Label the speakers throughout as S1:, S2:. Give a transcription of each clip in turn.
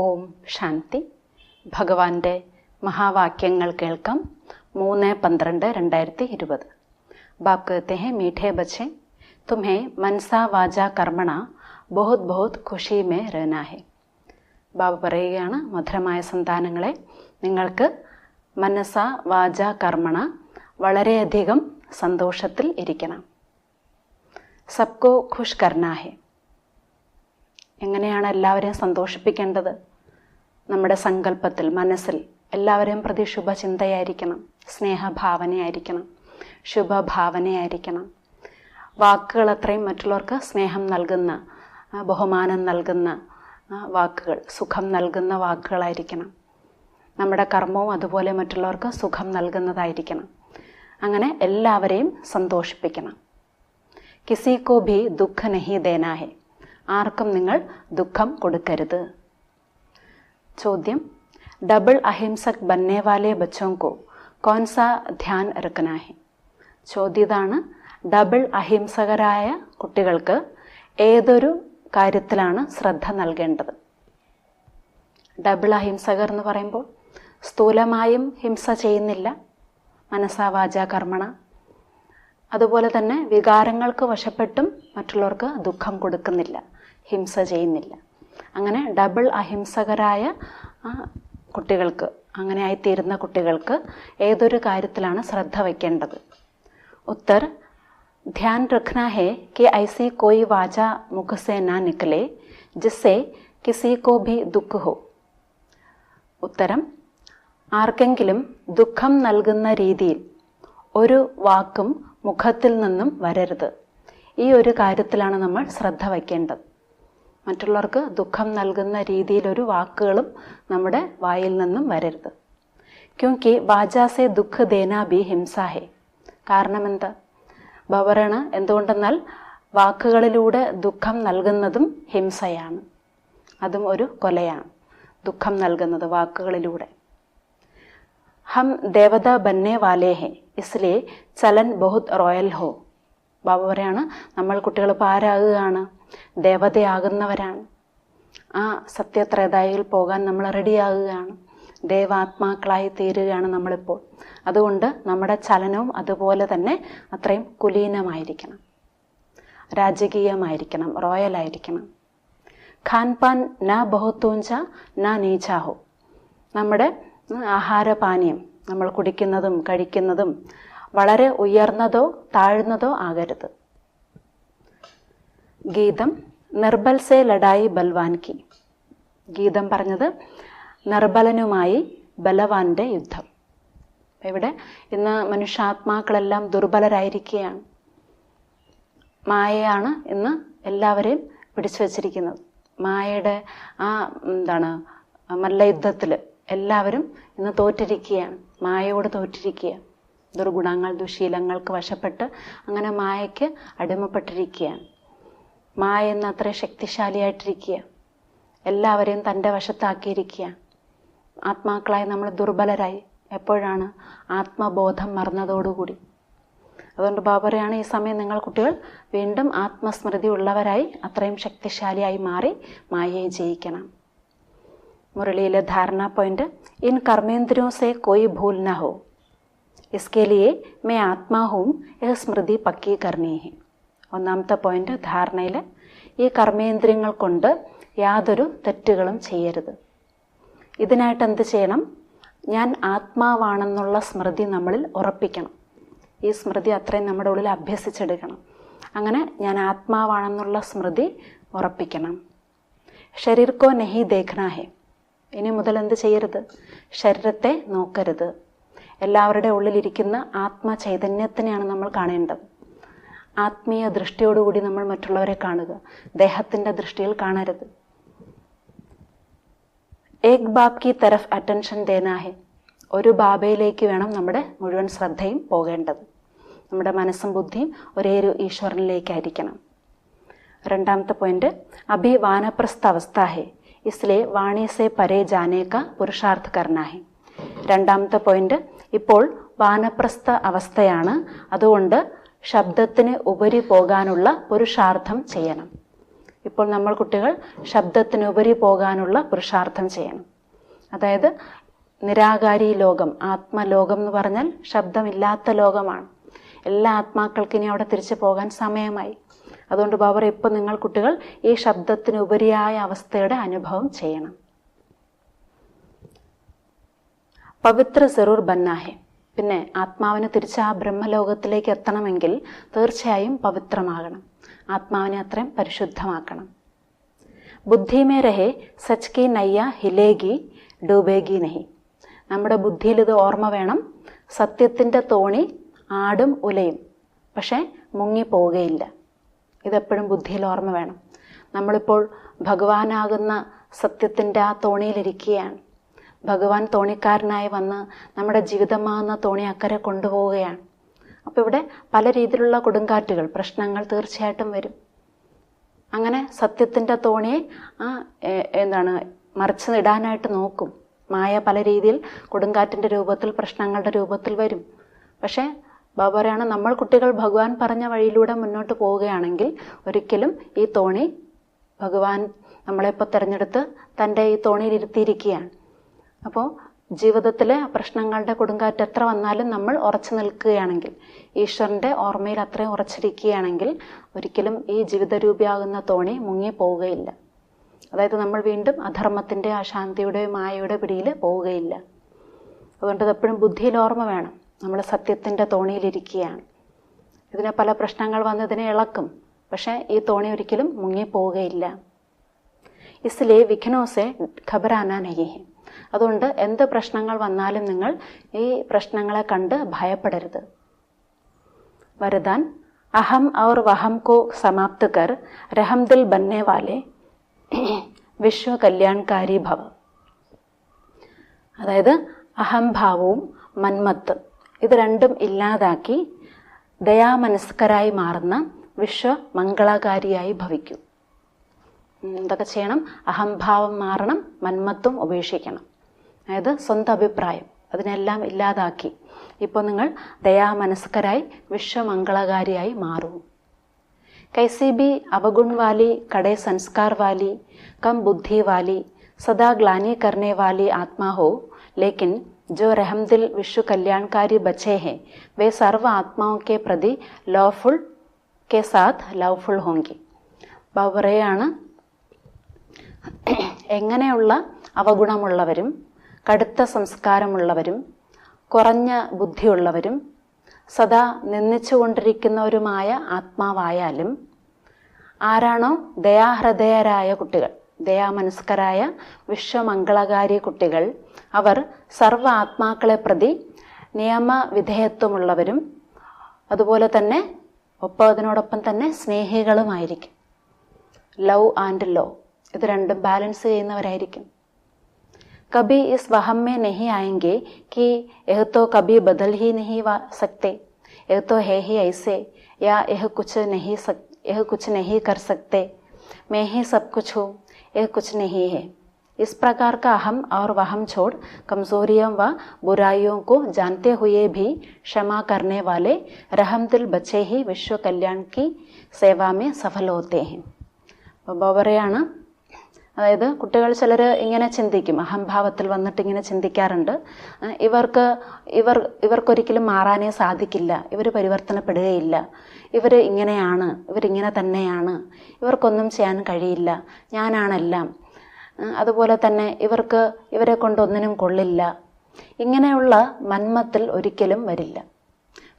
S1: ഓം ശാന്തി ഭഗവാന്റെ മഹാവാക്യങ്ങൾ കേൾക്കാം മൂന്ന് പന്ത്രണ്ട് രണ്ടായിരത്തി ഇരുപത് ബാപ് कहते हैं मीठे बच्चे तुम्हें मनसा വാചാ കർമ്മണ ബഹുത് ബഹുത് ഖുഷി മേ रहना है ബാബ പറയുകയാണ് മധുരമായ സന്താനങ്ങളെ നിങ്ങൾക്ക് മനസ്സ വാച കർമ്മണ വളരെയധികം സന്തോഷത്തിൽ ഇരിക്കണം സബ്കോ ഖുഷ് കർണാ ഹെ എങ്ങനെയാണ് എല്ലാവരെയും സന്തോഷിപ്പിക്കേണ്ടത് നമ്മുടെ സങ്കല്പത്തിൽ മനസ്സിൽ എല്ലാവരെയും പ്രതി ശുഭചിന്തയായിരിക്കണം സ്നേഹഭാവനയായിരിക്കണം ശുഭഭാവനയായിരിക്കണം. വാക്കുകൾ അത്രയും മറ്റുള്ളവർക്ക് സ്നേഹം നൽകുന്ന ബഹുമാനം നൽകുന്ന വാക്കുകൾ സുഖം നൽകുന്ന വാക്കുകളായിരിക്കണം. നമ്മുടെ കർമ്മവും അതുപോലെ മറ്റുള്ളവർക്ക് സുഖം നൽകുന്നതായിരിക്കണം. അങ്ങനെ എല്ലാവരെയും സന്തോഷിപ്പിക്കണം. കിസി കോ ഭി ദുഃഖ നഹി ദേനാഹെ ആർക്കും നിങ്ങൾ ദുഃഖം കൊടുക്കരുത്. ചോദ്യം. ഡബിൾ അഹിംസക് ബന്നേവാലെ ബച്ചോങ്കോ. കോൺസ ധ്യാൻ റക്കനാഹി ചോദ്യതാണ് ഡബിൾ അഹിംസകരായ കുട്ടികൾക്ക് ഏതൊരു കാര്യത്തിലാണ് ശ്രദ്ധ നൽകേണ്ടത്? ഡബിൾ അഹിംസകർ എന്ന് പറയുമ്പോൾ സ്ഥൂലമായും ഹിംസ ചെയ്യുന്നില്ല മനസ്സാവാച കർമ്മണ. അതുപോലെ തന്നെ വികാരങ്ങൾക്ക് വശപ്പെട്ടും മറ്റുള്ളവർക്ക് ദുഃഖം കൊടുക്കുന്നില്ല ഹിംസ ചെയ്യുന്നില്ല. അങ്ങനെ ഡബിൾ അഹിംസകരായ ആ, കുട്ടികൾക്ക് അങ്ങനെ ആയിത്തീരുന്ന കുട്ടികൾക്ക് ഏതൊരു കാര്യത്തിലാണ് ശ്രദ്ധ വയ്ക്കേണ്ടത് उत्तर ध्यान रखना है कि ऐसी कोई वाचा मुख से ना निकले जिससे किसी को भी दुख हो ഉത്തരം ആർക്കെങ്കിലും ദുഃഖം നൽകുന്ന രീതിയിൽ ഒരു വാക്കും മുഖത്തിൽ നിന്നും വരരുത് ഈ ഒരു കാര്യത്തിലാണ് നമ്മൾ ശ്രദ്ധ വയ്ക്കേണ്ടത് മറ്റുള്ളവർക്ക് ദുഃഖം നൽകുന്ന രീതിയിലൊരു വാക്കുകളും നമ്മുടെ വായിൽ നിന്നും വരരുത്. ക്യൂക്കി വാജാസെ ദുഃഖ ദേനാബി ഹിംസാഹെ. കാരണം എന്താ ബവറാണ് എന്തുകൊണ്ടെന്നാൽ വാക്കുകളിലൂടെ ദുഃഖം നൽകുന്നതും ഹിംസയാണ്. അതും ഒരു കൊലയാണ് ദുഃഖം നൽകുന്നത് വാക്കുകളിലൂടെ. ഹം ദേവത ബന്നെ വാലേ ഹെ ഇസ്ലിയെ ചലൻ ബഹുത് റോയൽ ഹോ. ബാബ പറയാണ് നമ്മൾ കുട്ടികൾ ഇപ്പോൾ ആരാകുകയാണ് ദേവതയാകുന്നവരാണ്. ആ സത്യത്രേതായിൽ പോകാൻ നമ്മൾ റെഡിയാകുകയാണ്. ദേവാത്മാക്കളായി തീരുകയാണ് നമ്മളിപ്പോൾ. അതുകൊണ്ട് നമ്മുടെ ചലനവും അതുപോലെ തന്നെ അത്രയും കുലീനമായിരിക്കണം. രാജകീയമായിരിക്കണം റോയലായിരിക്കണം. ഖാൻപാൻ ന ബഹുത്തൂഞ്ച ന നീച്ചാഹോ നമ്മുടെ ആഹാരപാനീയം നമ്മൾ കുടിക്കുന്നതും കഴിക്കുന്നതും വളരെ ഉയർന്നതോ താഴ്ന്നതോ ആകരുത്. ഗീതം നിർബൽ സെ ലഡായി ബൽവാൻ കി ഗീതം പറഞ്ഞത് നിർബലനുമായി ബലവാന്റെ യുദ്ധം. ഇവിടെ ഇന്ന് മനുഷ്യാത്മാക്കളെല്ലാം ദുർബലരായിരിക്കുകയാണ്. മായയാണ് ഇന്ന് എല്ലാവരെയും പിടിച്ചു വച്ചിരിക്കുന്നത്. മായയുടെ ആ എന്താണ് മല്ലയുദ്ധത്തിൽ എല്ലാവരും ഇന്ന് തോറ്റിരിക്കുകയാണ്. മായയോട് തോറ്റിരിക്കുക ദുർഗുണങ്ങൾ ദുശീലങ്ങൾക്ക് വശപ്പെട്ട് അങ്ങനെ മായയ്ക്ക് അടിമപ്പെട്ടിരിക്കുകയാണ്. മായ എന്ന അത്ര ശക്തിശാലിയായിട്ടിരിക്കുക. എല്ലാവരെയും തന്റെ വശത്താക്കിയിരിക്കുക ആത്മാക്കളായി നമ്മൾ ദുർബലരായി. എപ്പോഴാണ് ആത്മബോധം മറന്നതോടുകൂടി. അതുകൊണ്ട് ബാബറയാണ് ഈ സമയം നിങ്ങൾ കുട്ടികൾ വീണ്ടും ആത്മസ്മൃതി ഉള്ളവരായി അത്രയും ശക്തിശാലിയായി മാറി മായയെ ജയിക്കണം. മുരളിയിലെ ധാരണ പോയിന്റ് ഇൻ കർമ്മേന്ദ്രിയോ സേ കോയി ഭൂൽ ന ഹോ इसके लिए मैं आत्मा हूँ यह സ്മൃതി പക്കി കർണീ ഹെ ഒന്നാമത്തെ പോയിന്റ് ധാരണയിൽ ഈ കർമ്മേന്ദ്രിയങ്ങൾ കൊണ്ട് യാതൊരു തെറ്റുകളും ചെയ്യരുത് ഇതിനായിട്ട് എന്ത് ചെയ്യണം ഞാൻ ആത്മാവാണെന്നുള്ള സ്മൃതി നമ്മളിൽ ഉറപ്പിക്കണം ഈ സ്മൃതി അത്രയും നമ്മുടെ ഉള്ളിൽ അഭ്യസിച്ചെടുക്കണം അങ്ങനെ ഞാൻ ആത്മാവാണെന്നുള്ള സ്മൃതി ഉറപ്പിക്കണം ശരീർക്കോ നെഹി ദേഖ്ന ഹെ ഇനി മുതൽ എന്ത് ചെയ്യരുത് ശരീരത്തെ നോക്കരുത് എല്ലാവരുടെ ഉള്ളിലിരിക്കുന്ന ആത്മ ചൈതന്യത്തിനെയാണ് നമ്മൾ കാണേണ്ടത്. ആത്മീയ ദൃഷ്ടിയോടുകൂടി നമ്മൾ മറ്റുള്ളവരെ കാണുക. ദേഹത്തിന്റെ ദൃഷ്ടിയിൽ കാണരുത്. ഏക് ബാബ് കി തരഫ് അറ്റൻഷൻ ദേനാഹെ. ഒരു ബാബയിലേക്ക് വേണം നമ്മുടെ മുഴുവൻ ശ്രദ്ധയും പോകേണ്ടത്. നമ്മുടെ മനസ്സും ബുദ്ധിയും ഒരേ ഒരു ഈശ്വരനിലേക്കായിരിക്കണം. രണ്ടാമത്തെ പോയിന്റ് അഭി വാനപ്രസ്ഥ അവസ്ഥ ഹെ ഇസ്ലേ വാണിസെ പരേ ജാനേക്ക പുരുഷാർത്ഥ കർണാഹെ രണ്ടാമത്തെ പോയിന്റ് ഇപ്പോൾ വാനപ്രസ്ഥ അവസ്ഥയാണ്. അതുകൊണ്ട് ശബ്ദത്തിന് ഉപരി പോകാനുള്ള പുരുഷാർത്ഥം ചെയ്യണം. ഇപ്പോൾ നമ്മൾ കുട്ടികൾ ശബ്ദത്തിന് ഉപരി പോകാനുള്ള പുരുഷാർത്ഥം ചെയ്യണം. അതായത് നിരാകാരി ലോകം ആത്മലോകം എന്ന് പറഞ്ഞാൽ ശബ്ദമില്ലാത്ത ലോകമാണ്. എല്ലാ ആത്മാക്കൾക്കും ഇനി അവിടെ തിരിച്ചു പോകാൻ സമയമായി. അതുകൊണ്ട് ബാബർ ഇപ്പം നിങ്ങൾ കുട്ടികൾ ഈ ശബ്ദത്തിനുപരിയായ അവസ്ഥയുടെ അനുഭവം ചെയ്യണം. പവിത്ര സെറൂർ ബന്നാഹെ. പിന്നെ ആത്മാവിനെ തിരിച്ച് ആ ബ്രഹ്മലോകത്തിലേക്ക് എത്തണമെങ്കിൽ തീർച്ചയായും പവിത്രമാകണം. ആത്മാവിനെ അത്രയും പരിശുദ്ധമാക്കണം. ബുദ്ധിമേ രഹേ സച്ച് കി നയ്യ ഹിലേഗി ഡൂബേഗി നഹി. നമ്മുടെ ബുദ്ധിയിൽ ഇത് ഓർമ്മ വേണം. സത്യത്തിന്റെ തോണി ആടും ഉലയും. പക്ഷേ മുങ്ങിപ്പോവുകയില്ല. ഇതെപ്പോഴും ബുദ്ധിയിൽ ഓർമ്മ വേണം. നമ്മളിപ്പോൾ ഭഗവാനാകുന്ന സത്യത്തിന്റെ ആ തോണിയിലിരിക്കുകയാണ്. ഭഗവാൻ തോണിക്കാരനായി വന്ന് നമ്മുടെ ജീവിതമാകുന്ന തോണി അക്കരെ കൊണ്ടുപോവുകയാണ്. അപ്പോൾ ഇവിടെ പല രീതിയിലുള്ള കൊടുങ്കാറ്റുകൾ പ്രശ്നങ്ങൾ തീർച്ചയായിട്ടും വരും. അങ്ങനെ സത്യത്തിന്റെ തോണിയെ ആ എന്താണ് മറിച്ച് ഇടാനായിട്ട് നോക്കും. മായ പല രീതിയിൽ കൊടുങ്കാറ്റിന്റെ രൂപത്തിൽ പ്രശ്നങ്ങളുടെ രൂപത്തിൽ വരും. പക്ഷേ ബാബ ബാബാരാണ് നമ്മൾ കുട്ടികൾ ഭഗവാൻ പറഞ്ഞ വഴിയിലൂടെ മുന്നോട്ട് പോവുകയാണെങ്കിൽ ഒരിക്കലും ഈ തോണി ഭഗവാൻ നമ്മളെപ്പോൾ തിരഞ്ഞെടുത്ത് തന്റെ ഈ തോണിയിൽ ഇരുത്തിയിരിക്കുകയാണ് അപ്പോൾ ജീവിതത്തിലെ പ്രശ്നങ്ങളുടെ കൊടുങ്കാറ്റ് എത്ര വന്നാലും നമ്മൾ ഉറച്ചു നിൽക്കുകയാണെങ്കിൽ ഈശ്വരന്റെ ഓർമ്മയിൽ അത്രയും ഉറച്ചിരിക്കുകയാണെങ്കിൽ ഒരിക്കലും ഈ ജീവിതരൂപിയാകുന്ന തോണി മുങ്ങി പോവുകയില്ല. അതായത് നമ്മൾ വീണ്ടും അധർമ്മത്തിന്റെ അശാന്തിയുടെ മായയുടെ പിടിയിൽ പോവുകയില്ല. അതുകൊണ്ട് എപ്പോഴും ബുദ്ധിയിൽ ഓർമ്മ വേണം. നമ്മൾ സത്യത്തിന്റെ തോണിയിലിരിക്കുകയാണ് ഇതിനെ പല പ്രശ്നങ്ങൾ വന്ന് ഇതിനെ ഇളക്കും. പക്ഷേ ഈ തോണി ഒരിക്കലും മുങ്ങിപ്പോവുകയില്ല ഇസ്ലേ വിഘ്നോസെ ഖബറാന അതുകൊണ്ട് എന്ത് പ്രശ്നങ്ങൾ വന്നാലും നിങ്ങൾ ഈ പ്രശ്നങ്ങളെ കണ്ട് ഭയപ്പെടരുത്. വരദാൻ അഹം ഔർ വഹം കോ സമാപ്തകർ രഹംദിൽ ബന്നേവാലെ വിശ്വ കല്യാൺകാരി ഭവ. അതായത് അഹംഭാവവും മന്മത്ത്. ഇത് രണ്ടും ഇല്ലാതാക്കി ദയാമനസ്കരായി മാറുന്ന വിശ്വ മംഗളകാരിയായി ഭവിക്കും. എന്തൊക്കെ ചെയ്യണം? അഹംഭാവം മാറണം മന്മത്വം ഉപേക്ഷിക്കണം. അതായത് സ്വന്തം അഭിപ്രായം. അതിനെല്ലാം ഇല്ലാതാക്കി. ഇപ്പോൾ നിങ്ങൾ ദയാമനസ്കരായി വിശ്വമംഗളകാരിയായി മാറും കൈസി ബി അവഗുൺ വാലി കടേ സംസ്കാർ വാലി കം ബുദ്ധി വാലി സദാ ഗ്ലാനി കർണേ വാലി ആത്മാ ഹോ ലേക്കിൻ ജോ രഹംദിൽ വിഷു കല്യാൺകാരി ബച്ചേ ഹെ വേ സർവ ആത്മാവും പ്രതി ലോഫുൾ കെ സാത്ത് ലവ്ഫുൾ ഹോങ്കി. ബാബുറയാണ് എങ്ങനെയുള്ള അവഗുണമുള്ളവരും കടുത്ത സംസ്കാരമുള്ളവരും കുറഞ്ഞ ബുദ്ധിയുള്ളവരും സദാ നിന്ദിച്ചുകൊണ്ടിരിക്കുന്നവരുമായ ആത്മാവായാലും ആരാണോ ദയാഹൃദയരായ കുട്ടികൾ ദയാമനസ്കരായ വിശ്വമംഗളകാരി കുട്ടികൾ അവർ സർവ ആത്മാക്കളെ പ്രതി നിയമവിധേയത്വമുള്ളവരും അതുപോലെ തന്നെ ഒപ്പം അതിനോടൊപ്പം തന്നെ സ്നേഹികളുമായിരിക്കും. Love and law. ഇത് രണ്ടും ബാലൻസ് ചെയ്യുന്നവരായിരിക്കും कभी इस वहम में नहीं आएंगे कि यह तो कभी बदल ही नहीं वा- सकते यह तो है ही ऐसे या यह कुछ नहीं सक यह कुछ नहीं कर सकते मैं ही सब कुछ हूँ यह कुछ नहीं है इस प्रकार का अहम और वहम छोड़ कमजोरियों व बुराइयों को जानते हुए भी क्षमा करने वाले रहम दिल बच्चे ही विश्व कल्याण की सेवा में सफल होते हैं ബോബറയാണ് അതായത് കുട്ടികൾ ചിലർ ഇങ്ങനെ ചിന്തിക്കും. അഹംഭാവത്തിൽ വന്നിട്ട് ഇങ്ങനെ ചിന്തിക്കാറുണ്ട്. ഇവർക്ക് ഇവർ ഇവർക്കൊരിക്കലും മാറാനേ സാധിക്കില്ല. ഇവർ പരിവർത്തനപ്പെടുകയില്ല. ഇവർ ഇങ്ങനെയാണ് ഇവരിങ്ങനെ തന്നെയാണ്. ഇവർക്കൊന്നും ചെയ്യാൻ കഴിയില്ല. ഞാനാണെല്ലാം. അതുപോലെ തന്നെ ഇവർക്ക് ഇവരെ കൊണ്ടൊന്നിനും കൊള്ളില്ല. ഇങ്ങനെയുള്ള മന്മത്തിൽ ഒരിക്കലും വരില്ല.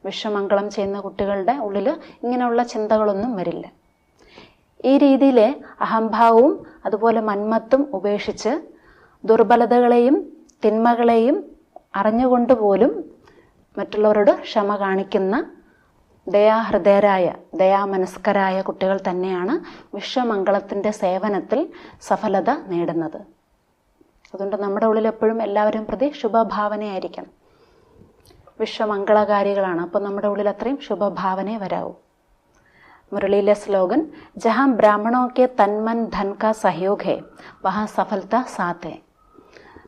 S1: വിശ്വമംഗളം ചെയ്യുന്ന കുട്ടികളുടെ ഉള്ളിൽ ഇങ്ങനെയുള്ള ചിന്തകളൊന്നും വരില്ല. ഈ രീതിയിൽ അഹംഭാവവും അതുപോലെ മന്മത്തും ഉപേക്ഷിച്ച് ദുർബലതകളെയും തിന്മകളെയും അറിഞ്ഞുകൊണ്ട് പോലും മറ്റുള്ളവരോട് ക്ഷമ കാണിക്കുന്ന ദയാഹൃദയരായ ദയാമനസ്കരായ കുട്ടികൾ തന്നെയാണ് വിശ്വമംഗളത്തിന്റെ സേവനത്തിൽ സഫലത നേടുന്നത്. അതുകൊണ്ട് നമ്മുടെ ഉള്ളിൽ എപ്പോഴും എല്ലാവരും പ്രതി ശുഭഭാവനയായിരിക്കണം. വിശ്വമംഗളകാരികളാണ്. അപ്പോൾ നമ്മുടെ ഉള്ളിൽ അത്രയും ശുഭഭാവനയെ വരാവൂ. മുരളിയിലെ സ്ലോഗൻ ജഹാം ബ്രാഹ്മണോക്കെ തന്മൻ ധൻ കാ സഹയോഗ് ഹെ വഹാ സഫലത സാത്ത്.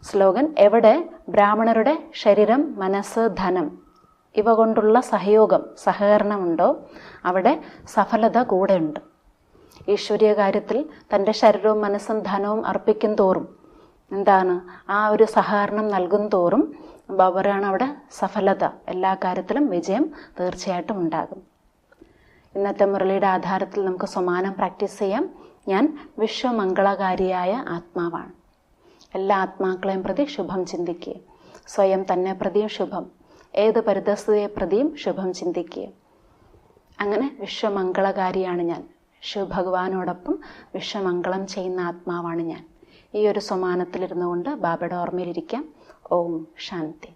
S1: സ്ലോഗൻ എവിടെ ബ്രാഹ്മണരുടെ ശരീരം മനസ്സ് ധനം ഇവ കൊണ്ടുള്ള സഹയോഗം സഹകരണമുണ്ടോ? അവിടെ സഫലത കൂടെയുണ്ട്. ഈശ്വരീയ കാര്യത്തിൽ തന്റെ ശരീരവും മനസ്സും ധനവും അർപ്പിക്കും തോറും എന്താണ്? ആ ഒരു സഹകരണം നൽകും തോറും അവരാണ് അവിടെ സഫലത. എല്ലാ കാര്യത്തിലും വിജയം തീർച്ചയായിട്ടും ഉണ്ടാകും. ഇന്നത്തെ മുരളിയുടെ ആധാരത്തിൽ നമുക്ക് സമാനം പ്രാക്ടീസ് ചെയ്യാം. ഞാൻ വിശ്വമംഗളകാരിയായ ആത്മാവാണ്. എല്ലാ ആത്മാക്കളെയും പ്രതി ശുഭം ചിന്തിക്കുക സ്വയം തന്നെ പ്രതിയും ശുഭം. ഏത് പരിതസ്ഥിതിയെ പ്രതിയും ശുഭം ചിന്തിക്കുക അങ്ങനെ വിശ്വമംഗളകാരിയാണ് ഞാൻ. ശിവഭഗവാനോടൊപ്പം വിശ്വമംഗളം ചെയ്യുന്ന ആത്മാവാണ് ഞാൻ. ഈ ഒരു സമാനത്തിലിരുന്നു കൊണ്ട് ബാബയുടെ ഓർമ്മയിലിരിക്കാം. ഓം ശാന്തി.